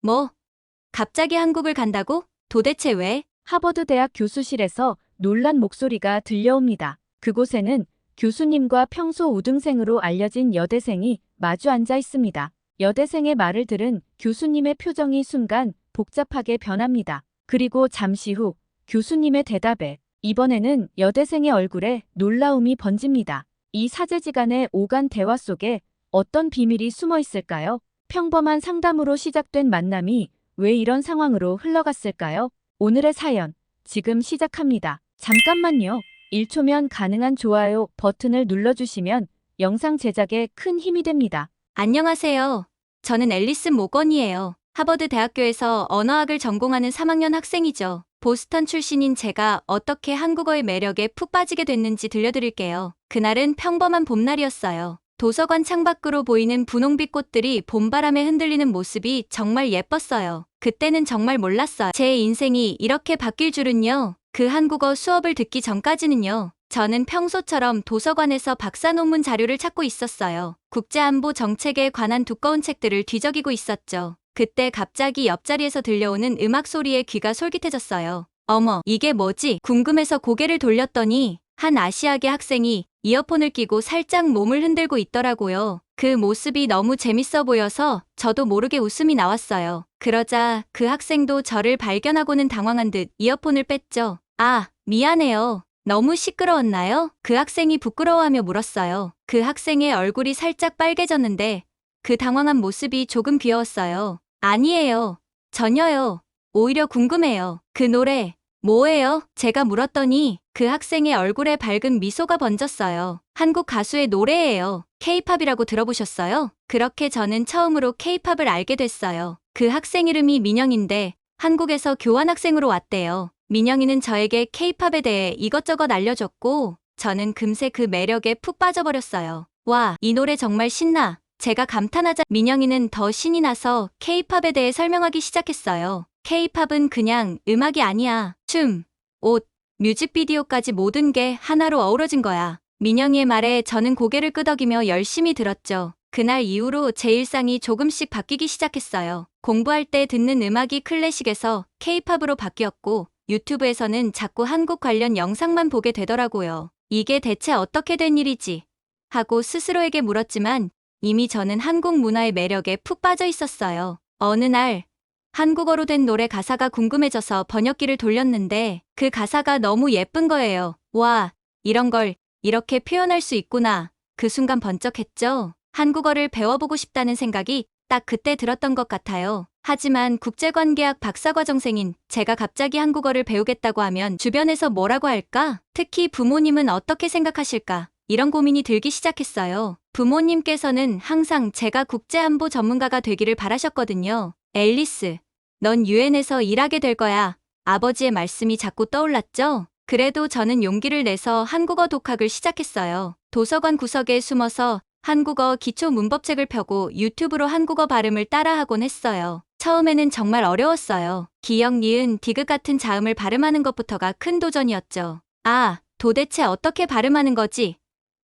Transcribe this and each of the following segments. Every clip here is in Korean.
뭐? 갑자기 한국을 간다고? 도대체 왜? 하버드 대학 교수실에서 놀란 목소리가 들려옵니다. 그곳에는 교수님과 평소 우등생으로 알려진 여대생이 마주 앉아 있습니다. 여대생의 말을 들은 교수님의 표정이 순간 복잡하게 변합니다. 그리고 잠시 후 교수님의 대답에 이번에는 여대생의 얼굴에 놀라움이 번집니다. 이 사제지간의 오간 대화 속에 어떤 비밀이 숨어 있을까요? 평범한 상담으로 시작된 만남이 왜 이런 상황으로 흘러갔을까요? 오늘의 사연, 지금 시작합니다. 잠깐만요. 1초면 가능한 좋아요 버튼을 눌러주시면 영상 제작에 큰 힘이 됩니다. 안녕하세요. 저는 앨리슨 모건이에요. 하버드 대학교에서 언어학을 전공하는 3학년 학생이죠. 보스턴 출신인 제가 어떻게 한국어의 매력에 푹 빠지게 됐는지 들려드릴게요. 그날은 평범한 봄날이었어요. 도서관 창밖으로 보이는 분홍빛 꽃들이 봄바람에 흔들리는 모습이 정말 예뻤어요. 그때는 정말 몰랐어요. 제 인생이 이렇게 바뀔 줄은요. 그 한국어 수업을 듣기 전까지는요. 저는 평소처럼 도서관에서 박사 논문 자료를 찾고 있었어요. 국제안보 정책에 관한 두꺼운 책들을 뒤적이고 있었죠. 그때 갑자기 옆자리에서 들려오는 음악 소리에 귀가 솔깃해졌어요. 어머, 이게 뭐지? 궁금해서 고개를 돌렸더니 한 아시아계 학생이 이어폰을 끼고 살짝 몸을 흔들고 있더라고요. 그 모습이 너무 재밌어 보여서 저도 모르게 웃음이 나왔어요. 그러자 그 학생도 저를 발견하고는 당황한 듯 이어폰을 뺐죠. 아, 미안해요. 너무 시끄러웠나요? 그 학생이 부끄러워하며 물었어요. 그 학생의 얼굴이 살짝 빨개졌는데 그 당황한 모습이 조금 귀여웠어요. 아니에요. 전혀요. 오히려 궁금해요. 그 노래 뭐예요? 제가 물었더니 그 학생의 얼굴에 밝은 미소가 번졌어요. 한국 가수의 노래예요. 케이팝이라고 들어보셨어요? 그렇게 저는 처음으로 케이팝을 알게 됐어요. 그 학생 이름이 민영인데 한국에서 교환학생으로 왔대요. 민영이는 저에게 케이팝에 대해 이것저것 알려줬고 저는 금세 그 매력에 푹 빠져버렸어요. 와, 이 노래 정말 신나. 제가 감탄하자 민영이는 더 신이 나서 케이팝에 대해 설명하기 시작했어요. 케이팝은 그냥 음악이 아니야. 춤, 옷, 뮤직비디오까지 모든 게 하나로 어우러진 거야. 민영이의 말에 저는 고개를 끄덕이며 열심히 들었죠. 그날 이후로 제 일상이 조금씩 바뀌기 시작했어요. 공부할 때 듣는 음악이 클래식에서 케이팝으로 바뀌었고 유튜브에서는 자꾸 한국 관련 영상만 보게 되더라고요. 이게 대체 어떻게 된 일이지? 하고 스스로에게 물었지만 이미 저는 한국 문화의 매력에 푹 빠져 있었어요. 어느 날 한국어로 된 노래 가사가 궁금해져서 번역기를 돌렸는데 그 가사가 너무 예쁜 거예요. 와, 이런 걸 이렇게 표현할 수 있구나. 그 순간 번쩍했죠. 한국어를 배워보고 싶다는 생각이 딱 그때 들었던 것 같아요. 하지만 국제관계학 박사과정생인 제가 갑자기 한국어를 배우겠다고 하면 주변에서 뭐라고 할까? 특히 부모님은 어떻게 생각하실까? 이런 고민이 들기 시작했어요. 부모님께서는 항상 제가 국제안보 전문가가 되기를 바라셨거든요. 앨리스, 넌 유엔에서 일하게 될 거야. 아버지의 말씀이 자꾸 떠올랐죠? 그래도 저는 용기를 내서 한국어 독학을 시작했어요. 도서관 구석에 숨어서 한국어 기초 문법책을 펴고 유튜브로 한국어 발음을 따라하곤 했어요. 처음에는 정말 어려웠어요. 기역, 니은, 디귿 같은 자음을 발음하는 것부터가 큰 도전이었죠. 아, 도대체 어떻게 발음하는 거지?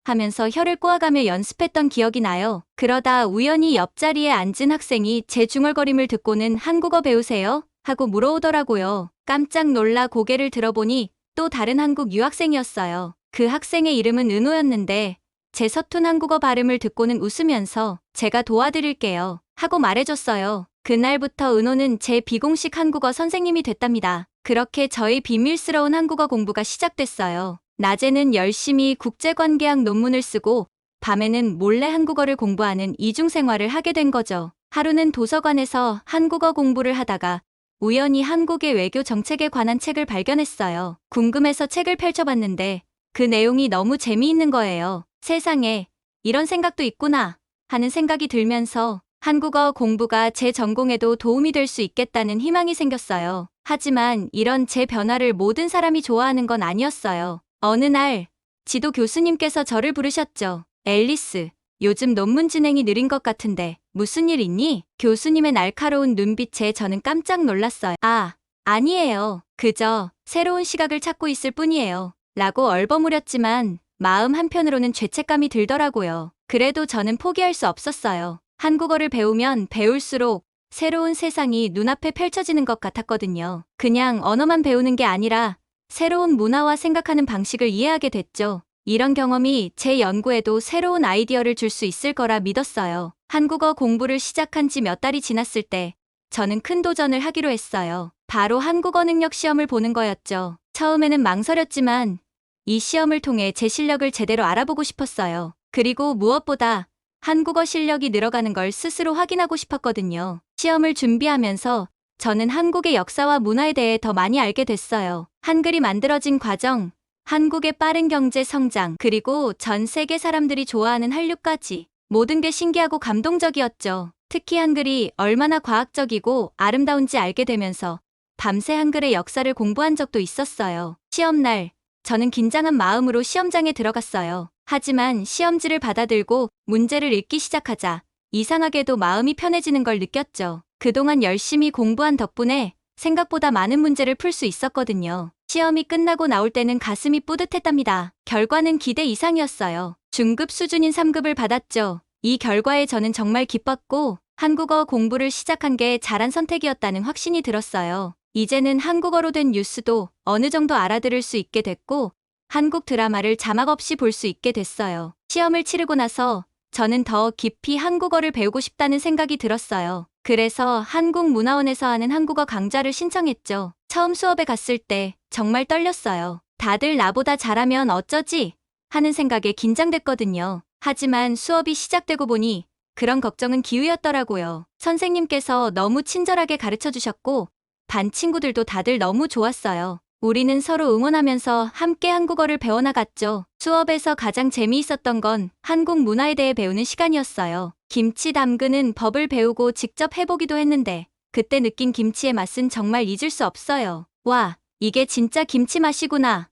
하면서 혀를 꼬아가며 연습했던 기억이 나요. 그러다 우연히 옆자리에 앉은 학생이 제 중얼거림을 듣고는 한국어 배우세요? 하고 물어오더라고요. 깜짝 놀라 고개를 들어보니 또 다른 한국 유학생이었어요. 그 학생의 이름은 은호였는데 제 서툰 한국어 발음을 듣고는 웃으면서 제가 도와드릴게요. 하고 말해줬어요. 그날부터 은호는 제 비공식 한국어 선생님이 됐답니다. 그렇게 저의 비밀스러운 한국어 공부가 시작됐어요. 낮에는 열심히 국제관계학 논문을 쓰고 밤에는 몰래 한국어를 공부하는 이중 생활을 하게 된 거죠. 하루는 도서관에서 한국어 공부를 하다가 우연히 한국의 외교 정책에 관한 책을 발견했어요. 궁금해서 책을 펼쳐봤는데 그 내용이 너무 재미있는 거예요. 세상에 이런 생각도 있구나 하는 생각이 들면서 한국어 공부가 제 전공에도 도움이 될 수 있겠다는 희망이 생겼어요. 하지만 이런 제 변화를 모든 사람이 좋아하는 건 아니었어요. 어느 날 지도 교수님께서 저를 부르셨죠. 앨리스, 요즘 논문 진행이 느린 것 같은데 무슨 일 있니? 교수님의 날카로운 눈빛에 저는 깜짝 놀랐어요. 아, 아니에요. 그저 새로운 시각을 찾고 있을 뿐이에요. 라고 얼버무렸지만 마음 한편으로는 죄책감이 들더라고요. 그래도 저는 포기할 수 없었어요. 한국어를 배우면 배울수록 새로운 세상이 눈앞에 펼쳐지는 것 같았거든요. 그냥 언어만 배우는 게 아니라 새로운 문화와 생각하는 방식을 이해하게 됐죠. 이런 경험이 제 연구에도 새로운 아이디어를 줄 수 있을 거라 믿었어요. 한국어 공부를 시작한 지 몇 달이 지났을 때 저는 큰 도전을 하기로 했어요. 바로 한국어 능력 시험을 보는 거였죠. 처음에는 망설였지만 이 시험을 통해 제 실력을 제대로 알아보고 싶었어요. 그리고 무엇보다 한국어 실력이 늘어가는 걸 스스로 확인하고 싶었거든요. 시험을 준비하면서 저는 한국의 역사와 문화에 대해 더 많이 알게 됐어요. 한글이 만들어진 과정, 한국의 빠른 경제 성장, 그리고 전 세계 사람들이 좋아하는 한류까지 모든 게 신기하고 감동적이었죠. 특히 한글이 얼마나 과학적이고 아름다운지 알게 되면서 밤새 한글의 역사를 공부한 적도 있었어요. 시험날, 저는 긴장한 마음으로 시험장에 들어갔어요. 하지만 시험지를 받아들고 문제를 읽기 시작하자 이상하게도 마음이 편해지는 걸 느꼈죠. 그동안 열심히 공부한 덕분에 생각보다 많은 문제를 풀 수 있었거든요. 시험이 끝나고 나올 때는 가슴이 뿌듯했답니다. 결과는 기대 이상이었어요. 중급 수준인 3급을 받았죠. 이 결과에 저는 정말 기뻤고 한국어 공부를 시작한 게 잘한 선택이었다는 확신이 들었어요. 이제는 한국어로 된 뉴스도 어느 정도 알아들을 수 있게 됐고 한국 드라마를 자막 없이 볼 수 있게 됐어요. 시험을 치르고 나서 저는 더 깊이 한국어를 배우고 싶다는 생각이 들었어요. 그래서 한국문화원에서 하는 한국어 강좌를 신청했죠. 처음 수업에 갔을 때 정말 떨렸어요. 다들 나보다 잘하면 어쩌지? 하는 생각에 긴장됐거든요. 하지만 수업이 시작되고 보니 그런 걱정은 기우였더라고요. 선생님께서 너무 친절하게 가르쳐 주셨고 반 친구들도 다들 너무 좋았어요. 우리는 서로 응원하면서 함께 한국어를 배워나갔죠. 수업에서 가장 재미있었던 건 한국 문화에 대해 배우는 시간이었어요. 김치 담그는 법을 배우고 직접 해보기도 했는데 그때 느낀 김치의 맛은 정말 잊을 수 없어요. 와, 이게 진짜 김치 맛이구나.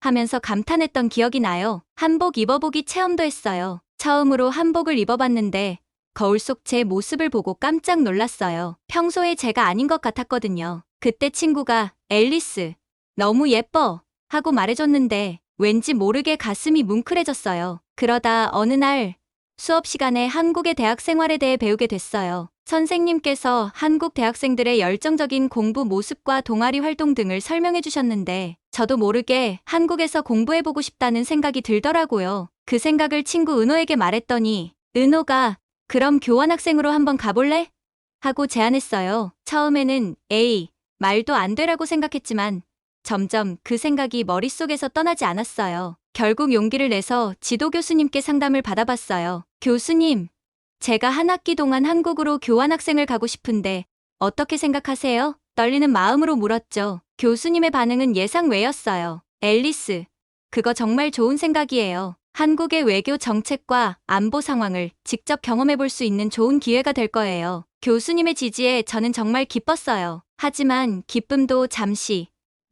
하면서 감탄했던 기억이 나요. 한복 입어보기 체험도 했어요. 처음으로 한복을 입어봤는데 거울 속 제 모습을 보고 깜짝 놀랐어요. 평소에 제가 아닌 것 같았거든요. 그때 친구가 앨리스, 너무 예뻐 하고 말해줬는데 왠지 모르게 가슴이 뭉클해졌어요. 그러다 어느 날 수업 시간에 한국의 대학 생활에 대해 배우게 됐어요. 선생님께서 한국 대학생들의 열정적인 공부 모습과 동아리 활동 등을 설명해 주셨는데 저도 모르게 한국에서 공부해보고 싶다는 생각이 들더라고요. 그 생각을 친구 은호에게 말했더니 은호가 그럼 교환학생으로 한번 가볼래? 하고 제안했어요. 처음에는 에이, 말도 안 되라고 생각했지만 점점 그 생각이 머릿속에서 떠나지 않았어요. 결국 용기를 내서 지도 교수님께 상담을 받아봤어요. 교수님, 제가 한 학기 동안 한국으로 교환학생을 가고 싶은데 어떻게 생각하세요? 떨리는 마음으로 물었죠. 교수님의 반응은 예상 외였어요. 앨리스, 그거 정말 좋은 생각이에요. 한국의 외교 정책과 안보 상황을 직접 경험해 볼 수 있는 좋은 기회가 될 거예요. 교수님의 지지에 저는 정말 기뻤어요. 하지만 기쁨도 잠시,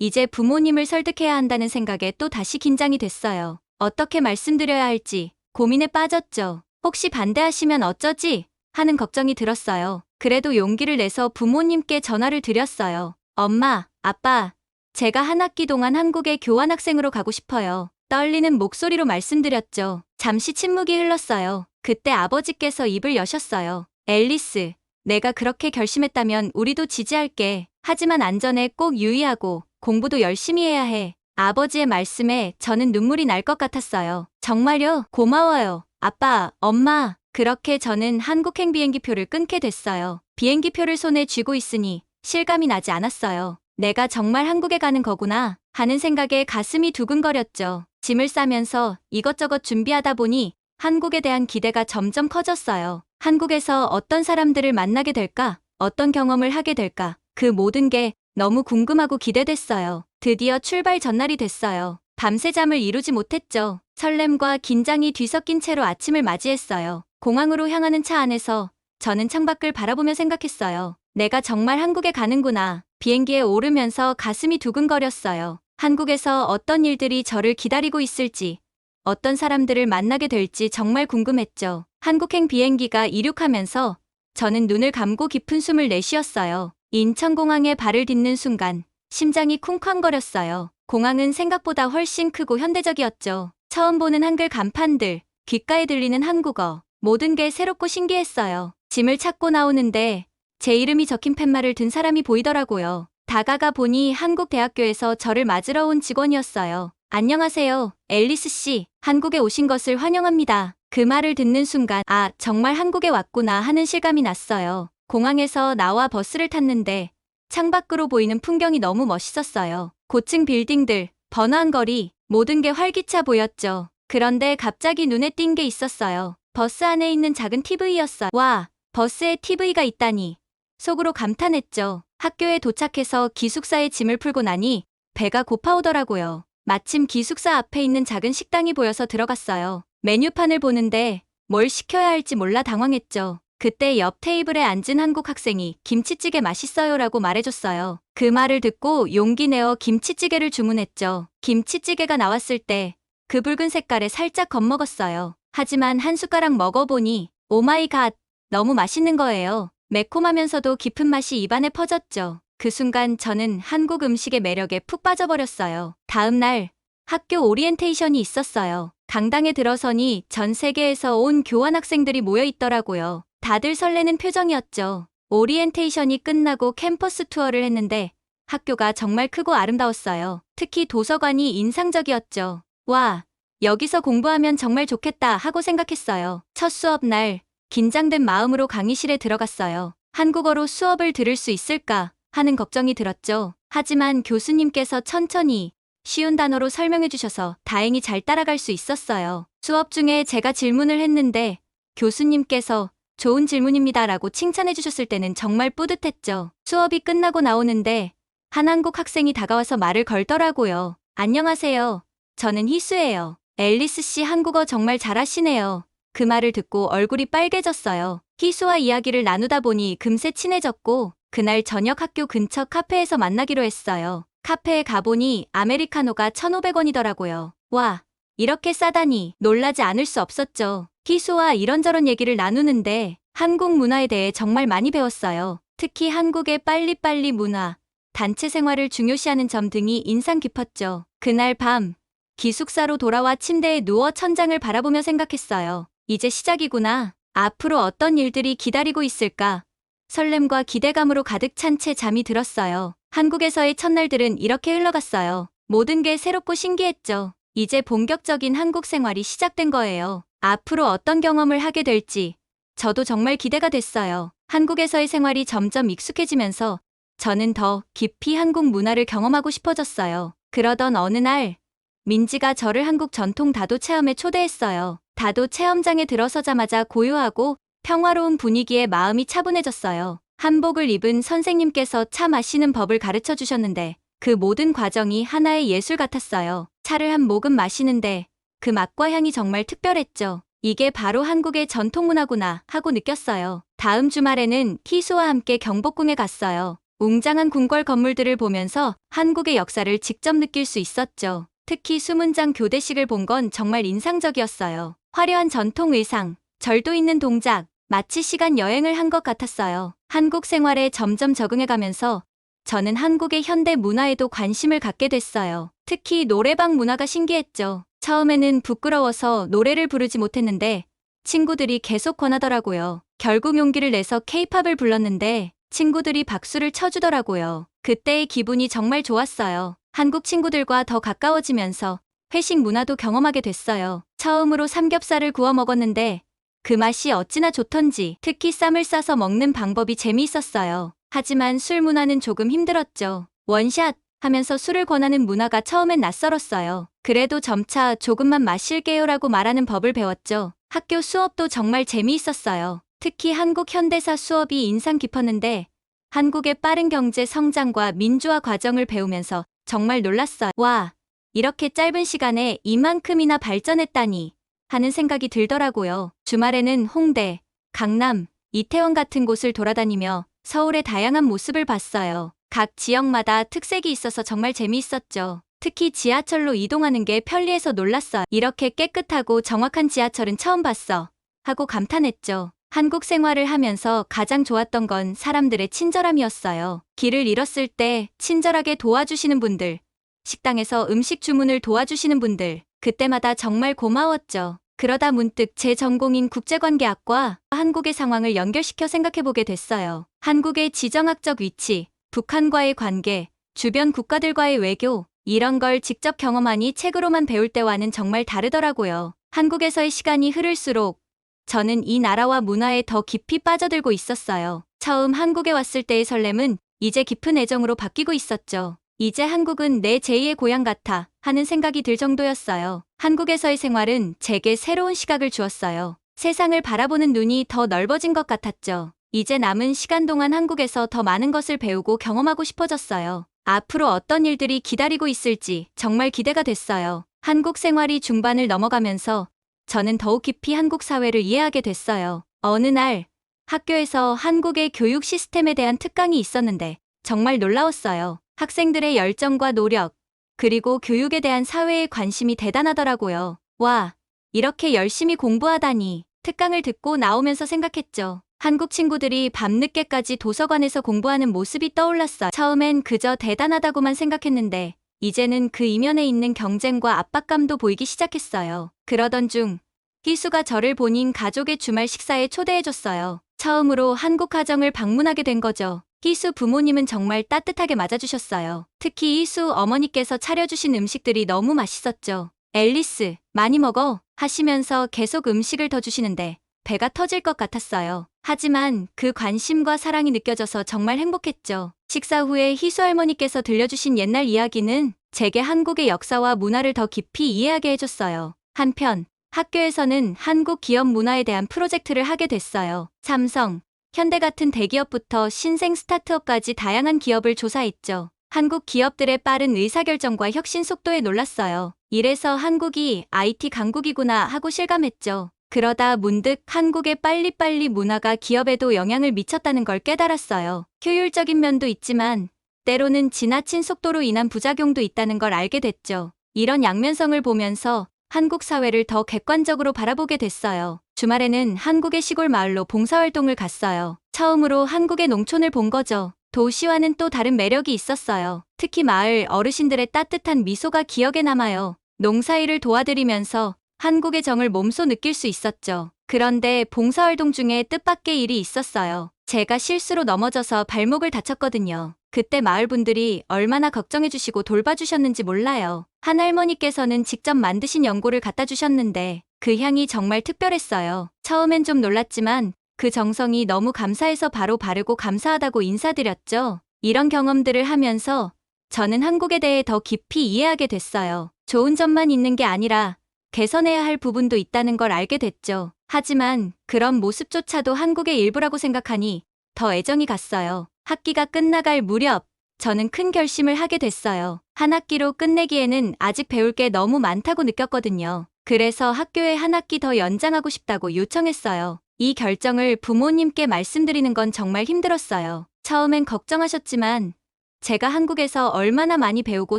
이제 부모님을 설득해야 한다는 생각에 또 다시 긴장이 됐어요. 어떻게 말씀드려야 할지 고민에 빠졌죠. 혹시 반대하시면 어쩌지? 하는 걱정이 들었어요. 그래도 용기를 내서 부모님께 전화를 드렸어요. 엄마, 아빠, 제가 한 학기 동안 한국에 교환학생으로 가고 싶어요. 떨리는 목소리로 말씀드렸죠. 잠시 침묵이 흘렀어요. 그때 아버지께서 입을 여셨어요. 앨리스, 내가 그렇게 결심했다면 우리도 지지할게. 하지만 안전에 꼭 유의하고 공부도 열심히 해야 해. 아버지의 말씀에 저는 눈물이 날 것 같았어요. 정말요? 고마워요. 아빠, 엄마. 그렇게 저는 한국행 비행기표를 끊게 됐어요. 비행기표를 손에 쥐고 있으니 실감이 나지 않았어요. 내가 정말 한국에 가는 거구나 하는 생각에 가슴이 두근거렸죠. 짐을 싸면서 이것저것 준비하다 보니 한국에 대한 기대가 점점 커졌어요. 한국에서 어떤 사람들을 만나게 될까? 어떤 경험을 하게 될까? 그 모든 게 너무 궁금하고 기대됐어요. 드디어 출발 전날이 됐어요. 밤새 잠을 이루지 못했죠. 설렘과 긴장이 뒤섞인 채로 아침을 맞이했어요. 공항으로 향하는 차 안에서 저는 창밖을 바라보며 생각했어요. 내가 정말 한국에 가는구나. 비행기에 오르면서 가슴이 두근거렸어요. 한국에서 어떤 일들이 저를 기다리고 있을지, 어떤 사람들을 만나게 될지 정말 궁금했죠. 한국행 비행기가 이륙하면서 저는 눈을 감고 깊은 숨을 내쉬었어요. 인천공항에 발을 딛는 순간 심장이 쿵쾅거렸어요. 공항은 생각보다 훨씬 크고 현대적이었죠. 처음 보는 한글 간판들, 귓가에 들리는 한국어, 모든 게 새롭고 신기했어요. 짐을 찾고 나오는데 제 이름이 적힌 팻말을 든 사람이 보이더라고요. 다가가 보니 한국 대학교에서 저를 맞으러 온 직원이었어요. 안녕하세요. 앨리스 씨. 한국에 오신 것을 환영합니다. 그 말을 듣는 순간, 아, 정말 한국에 왔구나 하는 실감이 났어요. 공항에서 나와 버스를 탔는데, 창밖으로 보이는 풍경이 너무 멋있었어요. 고층 빌딩들, 번화한 거리, 모든 게 활기차 보였죠. 그런데 갑자기 눈에 띈 게 있었어요. 버스 안에 있는 작은 TV였어요. 와, 버스에 TV가 있다니. 속으로 감탄했죠. 학교에 도착해서 기숙사에 짐을 풀고 나니 배가 고파오더라고요. 마침 기숙사 앞에 있는 작은 식당이 보여서 들어갔어요. 메뉴판을 보는데 뭘 시켜야 할지 몰라 당황했죠. 그때 옆 테이블에 앉은 한국 학생이 김치찌개 맛있어요라고 말해줬어요. 그 말을 듣고 용기 내어 김치찌개를 주문했죠. 김치찌개가 나왔을 때 그 붉은 색깔에 살짝 겁먹었어요. 하지만 한 숟가락 먹어보니 오마이 갓 너무 맛있는 거예요. 매콤하면서도 깊은 맛이 입안에 퍼졌죠. 그 순간 저는 한국 음식의 매력에 푹 빠져버렸어요. 다음 날 학교 오리엔테이션이 있었어요. 강당에 들어서니 전 세계에서 온 교환 학생들이 모여 있더라고요. 다들 설레는 표정이었죠. 오리엔테이션이 끝나고 캠퍼스 투어를 했는데 학교가 정말 크고 아름다웠어요. 특히 도서관이 인상적이었죠. 와, 여기서 공부하면 정말 좋겠다 하고 생각했어요. 첫 수업 날 긴장된 마음으로 강의실에 들어갔어요. 한국어로 수업을 들을 수 있을까 하는 걱정이 들었죠. 하지만 교수님께서 천천히 쉬운 단어로 설명해 주셔서 다행히 잘 따라갈 수 있었어요. 수업 중에 제가 질문을 했는데 교수님께서 좋은 질문입니다 라고 칭찬해 주셨을 때는 정말 뿌듯했죠. 수업이 끝나고 나오는데 한 한국 학생이 다가와서 말을 걸더라고요. 안녕하세요. 저는 희수예요. 앨리스 씨 한국어 정말 잘하시네요. 그 말을 듣고 얼굴이 빨개졌어요. 희수와 이야기를 나누다 보니 금세 친해졌고 그날 저녁 학교 근처 카페에서 만나기로 했어요. 카페에 가보니 아메리카노가 1,500원이더라고요. 와, 이렇게 싸다니 놀라지 않을 수 없었죠. 희수와 이런저런 얘기를 나누는데 한국 문화에 대해 정말 많이 배웠어요. 특히 한국의 빨리빨리 문화, 단체 생활을 중요시하는 점 등이 인상 깊었죠. 그날 밤 기숙사로 돌아와 침대에 누워 천장을 바라보며 생각했어요. 이제 시작이구나. 앞으로 어떤 일들이 기다리고 있을까? 설렘과 기대감으로 가득 찬 채 잠이 들었어요. 한국에서의 첫날들은 이렇게 흘러갔어요. 모든 게 새롭고 신기했죠. 이제 본격적인 한국 생활이 시작된 거예요. 앞으로 어떤 경험을 하게 될지 저도 정말 기대가 됐어요. 한국에서의 생활이 점점 익숙해지면서 저는 더 깊이 한국 문화를 경험하고 싶어졌어요. 그러던 어느 날 민지가 저를 한국 전통 다도 체험에 초대했어요. 다도 체험장에 들어서자마자 고요하고 평화로운 분위기에 마음이 차분해졌어요. 한복을 입은 선생님께서 차 마시는 법을 가르쳐 주셨는데 그 모든 과정이 하나의 예술 같았어요. 차를 한 모금 마시는데 그 맛과 향이 정말 특별했죠. 이게 바로 한국의 전통 문화구나 하고 느꼈어요. 다음 주말에는 키수와 함께 경복궁에 갔어요. 웅장한 궁궐 건물들을 보면서 한국의 역사를 직접 느낄 수 있었죠. 특히 수문장 교대식을 본 건 정말 인상적이었어요. 화려한 전통 의상, 절도 있는 동작, 마치 시간 여행을 한 것 같았어요. 한국 생활에 점점 적응해가면서 저는 한국의 현대 문화에도 관심을 갖게 됐어요. 특히 노래방 문화가 신기했죠. 처음에는 부끄러워서 노래를 부르지 못했는데 친구들이 계속 권하더라고요. 결국 용기를 내서 케이팝을 불렀는데 친구들이 박수를 쳐주더라고요. 그때의 기분이 정말 좋았어요. 한국 친구들과 더 가까워지면서 회식 문화도 경험하게 됐어요. 처음으로 삼겹살을 구워 먹었는데 그 맛이 어찌나 좋던지 특히 쌈을 싸서 먹는 방법이 재미있었어요. 하지만 술 문화는 조금 힘들었죠. 원샷 하면서 술을 권하는 문화가 처음엔 낯설었어요. 그래도 점차 조금만 마실게요라고 말하는 법을 배웠죠. 학교 수업도 정말 재미있었어요. 특히 한국 현대사 수업이 인상 깊었는데 한국의 빠른 경제 성장과 민주화 과정을 배우면서 정말 놀랐어요. 와, 이렇게 짧은 시간에 이만큼이나 발전했다니 하는 생각이 들더라고요. 주말에는 홍대, 강남, 이태원 같은 곳을 돌아다니며 서울의 다양한 모습을 봤어요. 각 지역마다 특색이 있어서 정말 재미있었죠. 특히 지하철로 이동하는 게 편리해서 놀랐어요. 이렇게 깨끗하고 정확한 지하철은 처음 봤어. 하고 감탄했죠. 한국 생활을 하면서 가장 좋았던 건 사람들의 친절함이었어요. 길을 잃었을 때 친절하게 도와주시는 분들, 식당에서 음식 주문을 도와주시는 분들, 그때마다 정말 고마웠죠. 그러다 문득 제 전공인 국제관계학과 한국의 상황을 연결시켜 생각해보게 됐어요. 한국의 지정학적 위치, 북한과의 관계, 주변 국가들과의 외교, 이런 걸 직접 경험하니 책으로만 배울 때와는 정말 다르더라고요. 한국에서의 시간이 흐를수록 저는 이 나라와 문화에 더 깊이 빠져들고 있었어요. 처음 한국에 왔을 때의 설렘은 이제 깊은 애정으로 바뀌고 있었죠. 이제 한국은 내 제2의 고향 같아 하는 생각이 들 정도였어요. 한국에서의 생활은 제게 새로운 시각을 주었어요. 세상을 바라보는 눈이 더 넓어진 것 같았죠. 이제 남은 시간 동안 한국에서 더 많은 것을 배우고 경험하고 싶어졌어요. 앞으로 어떤 일들이 기다리고 있을지 정말 기대가 됐어요. 한국 생활이 중반을 넘어가면서 저는 더욱 깊이 한국 사회를 이해하게 됐어요. 어느 날 학교에서 한국의 교육 시스템에 대한 특강이 있었는데 정말 놀라웠어요. 학생들의 열정과 노력, 그리고 교육에 대한 사회의 관심이 대단하더라고요. 와, 이렇게 열심히 공부하다니. 특강을 듣고 나오면서 생각했죠. 한국 친구들이 밤늦게까지 도서관에서 공부하는 모습이 떠올랐어요. 처음엔 그저 대단하다고만 생각했는데, 이제는 그 이면에 있는 경쟁과 압박감도 보이기 시작했어요. 그러던 중, 희수가 저를 본인 가족의 주말 식사에 초대해줬어요. 처음으로 한국 가정을 방문하게 된 거죠. 희수 부모님은 정말 따뜻하게 맞아주셨어요. 특히 희수 어머니께서 차려주신 음식들이 너무 맛있었죠. 앨리스, 많이 먹어 하시면서 계속 음식을 더 주시는데 배가 터질 것 같았어요. 하지만 그 관심과 사랑이 느껴져서 정말 행복했죠. 식사 후에 희수 할머니께서 들려주신 옛날 이야기는 제게 한국의 역사와 문화를 더 깊이 이해하게 해줬어요. 한편 학교에서는 한국 기업 문화에 대한 프로젝트를 하게 됐어요. 삼성, 현대 같은 대기업부터 신생 스타트업까지 다양한 기업을 조사했죠. 한국 기업들의 빠른 의사결정과 혁신 속도에 놀랐어요. 이래서 한국이 IT 강국이구나 하고 실감했죠. 그러다 문득 한국의 빨리빨리 문화가 기업에도 영향을 미쳤다는 걸 깨달았어요. 효율적인 면도 있지만 때로는 지나친 속도로 인한 부작용도 있다는 걸 알게 됐죠. 이런 양면성을 보면서 한국 사회를 더 객관적으로 바라보게 됐어요. 주말에는 한국의 시골 마을로 봉사활동을 갔어요. 처음으로 한국의 농촌을 본 거죠. 도시와는 또 다른 매력이 있었어요. 특히 마을 어르신들의 따뜻한 미소가 기억에 남아요. 농사일을 도와드리면서 한국의 정을 몸소 느낄 수 있었죠. 그런데 봉사활동 중에 뜻밖의 일이 있었어요. 제가 실수로 넘어져서 발목을 다쳤거든요. 그때 마을 분들이 얼마나 걱정해주시고 돌봐주셨는지 몰라요. 한 할머니께서는 직접 만드신 연고를 갖다 주셨는데 그 향이 정말 특별했어요. 처음엔 좀 놀랐지만 그 정성이 너무 감사해서 바로 바르고 감사하다고 인사드렸죠. 이런 경험들을 하면서 저는 한국에 대해 더 깊이 이해하게 됐어요. 좋은 점만 있는 게 아니라 개선해야 할 부분도 있다는 걸 알게 됐죠. 하지만 그런 모습조차도 한국의 일부라고 생각하니 더 애정이 갔어요. 학기가 끝나갈 무렵 저는 큰 결심을 하게 됐어요. 한 학기로 끝내기에는 아직 배울 게 너무 많다고 느꼈거든요. 그래서 학교에 한 학기 더 연장하고 싶다고 요청했어요. 이 결정을 부모님께 말씀드리는 건 정말 힘들었어요. 처음엔 걱정하셨지만 제가 한국에서 얼마나 많이 배우고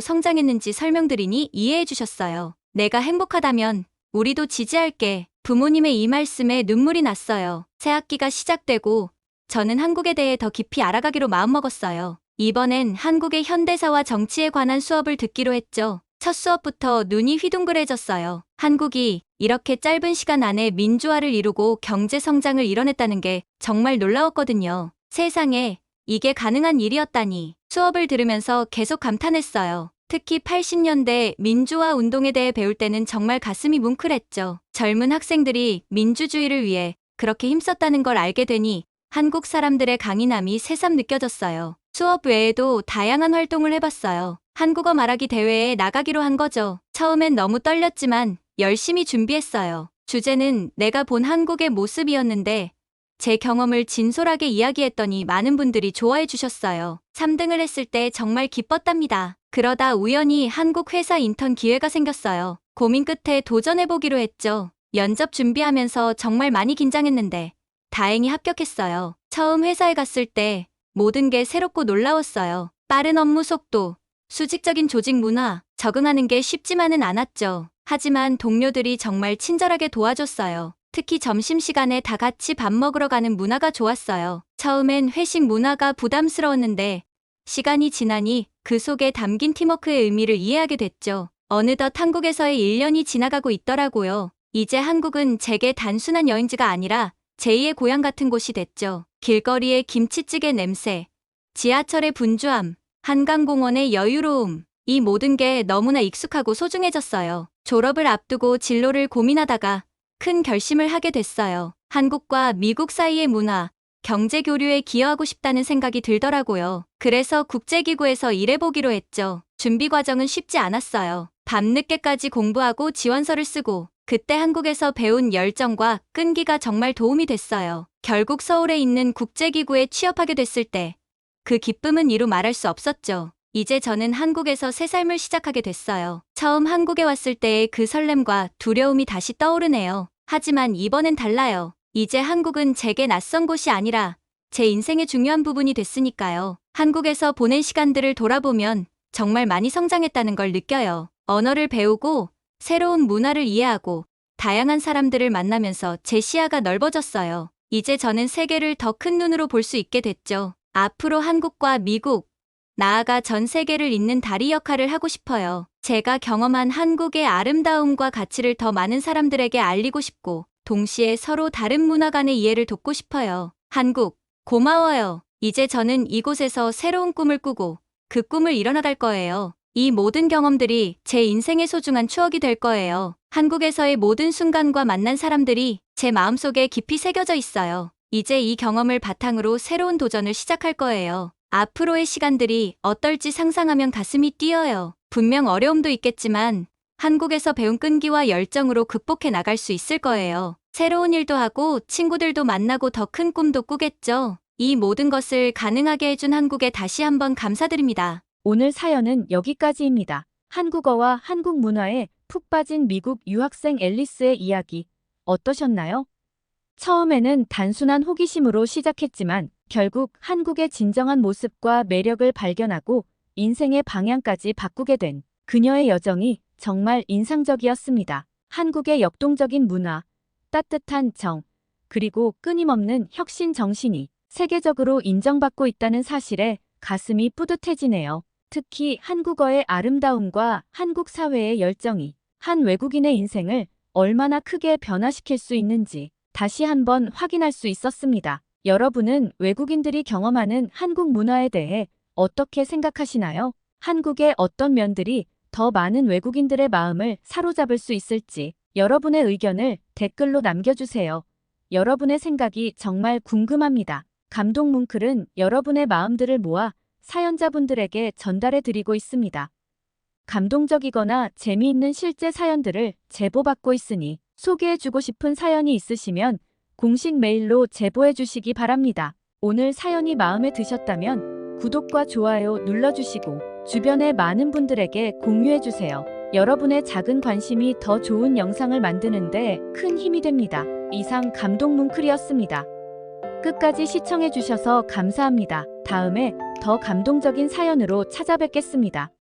성장했는지 설명드리니 이해해 주셨어요. 내가 행복하다면 우리도 지지할게. 부모님의 이 말씀에 눈물이 났어요. 새 학기가 시작되고 저는 한국에 대해 더 깊이 알아가기로 마음먹었어요. 이번엔 한국의 현대사와 정치에 관한 수업을 듣기로 했죠. 첫 수업부터 눈이 휘둥그레졌어요. 한국이 이렇게 짧은 시간 안에 민주화를 이루고 경제 성장을 이뤄냈다는 게 정말 놀라웠거든요. 세상에 이게 가능한 일이었다니. 수업을 들으면서 계속 감탄했어요. 특히 80년대 민주화 운동에 대해 배울 때는 정말 가슴이 뭉클했죠. 젊은 학생들이 민주주의를 위해 그렇게 힘썼다는 걸 알게 되니 한국 사람들의 강인함이 새삼 느껴졌어요. 수업 외에도 다양한 활동을 해봤어요. 한국어 말하기 대회에 나가기로 한 거죠. 처음엔 너무 떨렸지만 열심히 준비했어요. 주제는 내가 본 한국의 모습이었는데 제 경험을 진솔하게 이야기했더니 많은 분들이 좋아해 주셨어요. 3등을 했을 때 정말 기뻤답니다. 그러다 우연히 한국 회사 인턴 기회가 생겼어요. 고민 끝에 도전해보기로 했죠. 면접 준비하면서 정말 많이 긴장했는데 다행히 합격했어요. 처음 회사에 갔을 때 모든 게 새롭고 놀라웠어요. 빠른 업무 속도, 수직적인 조직 문화, 적응하는 게 쉽지만은 않았죠. 하지만 동료들이 정말 친절하게 도와줬어요. 특히 점심시간에 다 같이 밥 먹으러 가는 문화가 좋았어요. 처음엔 회식 문화가 부담스러웠는데 시간이 지나니 그 속에 담긴 팀워크의 의미를 이해하게 됐죠. 어느덧 한국에서의 1년이 지나가고 있더라고요. 이제 한국은 제게 단순한 여행지가 아니라 제2의 고향 같은 곳이 됐죠. 길거리의 김치찌개 냄새, 지하철의 분주함, 한강공원의 여유로움, 이 모든 게 너무나 익숙하고 소중해졌어요. 졸업을 앞두고 진로를 고민하다가 큰 결심을 하게 됐어요. 한국과 미국 사이의 문화, 경제 교류에 기여하고 싶다는 생각이 들더라고요. 그래서 국제기구에서 일해보기로 했죠. 준비 과정은 쉽지 않았어요. 밤늦게까지 공부하고 지원서를 쓰고 그때 한국에서 배운 열정과 끈기가 정말 도움이 됐어요. 결국 서울에 있는 국제기구에 취업하게 됐을 때 그 기쁨은 이루 말할 수 없었죠. 이제 저는 한국에서 새 삶을 시작하게 됐어요. 처음 한국에 왔을 때의 그 설렘과 두려움이 다시 떠오르네요. 하지만 이번엔 달라요. 이제 한국은 제게 낯선 곳이 아니라 제 인생의 중요한 부분이 됐으니까요. 한국에서 보낸 시간들을 돌아보면 정말 많이 성장했다는 걸 느껴요. 언어를 배우고 새로운 문화를 이해하고 다양한 사람들을 만나면서 제 시야가 넓어졌어요. 이제 저는 세계를 더 큰 눈으로 볼 수 있게 됐죠. 앞으로 한국과 미국, 나아가 전 세계를 잇는 다리 역할을 하고 싶어요. 제가 경험한 한국의 아름다움과 가치를 더 많은 사람들에게 알리고 싶고, 동시에 서로 다른 문화 간의 이해를 돕고 싶어요. 한국, 고마워요. 이제 저는 이곳에서 새로운 꿈을 꾸고 그 꿈을 이뤄나갈 거예요. 이 모든 경험들이 제 인생의 소중한 추억이 될 거예요. 한국에서의 모든 순간과 만난 사람들이 제 마음속에 깊이 새겨져 있어요. 이제 이 경험을 바탕으로 새로운 도전을 시작할 거예요. 앞으로의 시간들이 어떨지 상상하면 가슴이 뛰어요. 분명 어려움도 있겠지만 한국에서 배운 끈기와 열정으로 극복해 나갈 수 있을 거예요. 새로운 일도 하고 친구들도 만나고 더 큰 꿈도 꾸겠죠. 이 모든 것을 가능하게 해준 한국에 다시 한번 감사드립니다. 오늘 사연은 여기까지입니다. 한국어와 한국 문화에 푹 빠진 미국 유학생 앨리스의 이야기 어떠셨나요? 처음에는 단순한 호기심으로 시작했지만 결국 한국의 진정한 모습과 매력을 발견하고 인생의 방향까지 바꾸게 된 그녀의 여정이 정말 인상적이었습니다. 한국의 역동적인 문화, 따뜻한 정, 그리고 끊임없는 혁신 정신이 세계적으로 인정받고 있다는 사실에 가슴이 뿌듯해지네요. 특히 한국어의 아름다움과 한국 사회의 열정이 한 외국인의 인생을 얼마나 크게 변화시킬 수 있는지 다시 한번 확인할 수 있었습니다. 여러분은 외국인들이 경험하는 한국 문화에 대해 어떻게 생각하시나요? 한국의 어떤 면들이 더 많은 외국인들의 마음을 사로잡을 수 있을지 여러분의 의견을 댓글로 남겨주세요. 여러분의 생각이 정말 궁금합니다. 감동 뭉클은 여러분의 마음들을 모아 사연자분들에게 전달해 드리고 있습니다. 감동적이거나 재미있는 실제 사연들을 제보받고 있으니 소개해주고 싶은 사연이 있으시면 공식 메일로 제보해 주시기 바랍니다. 오늘 사연이 마음에 드셨다면 구독과 좋아요 눌러주시고 주변의 많은 분들에게 공유해 주세요. 여러분의 작은 관심이 더 좋은 영상을 만드는데 큰 힘이 됩니다. 이상 감동 뭉클이었습니다. 끝까지 시청해 주셔서 감사합니다. 다음에 더 감동적인 사연으로 찾아뵙겠습니다.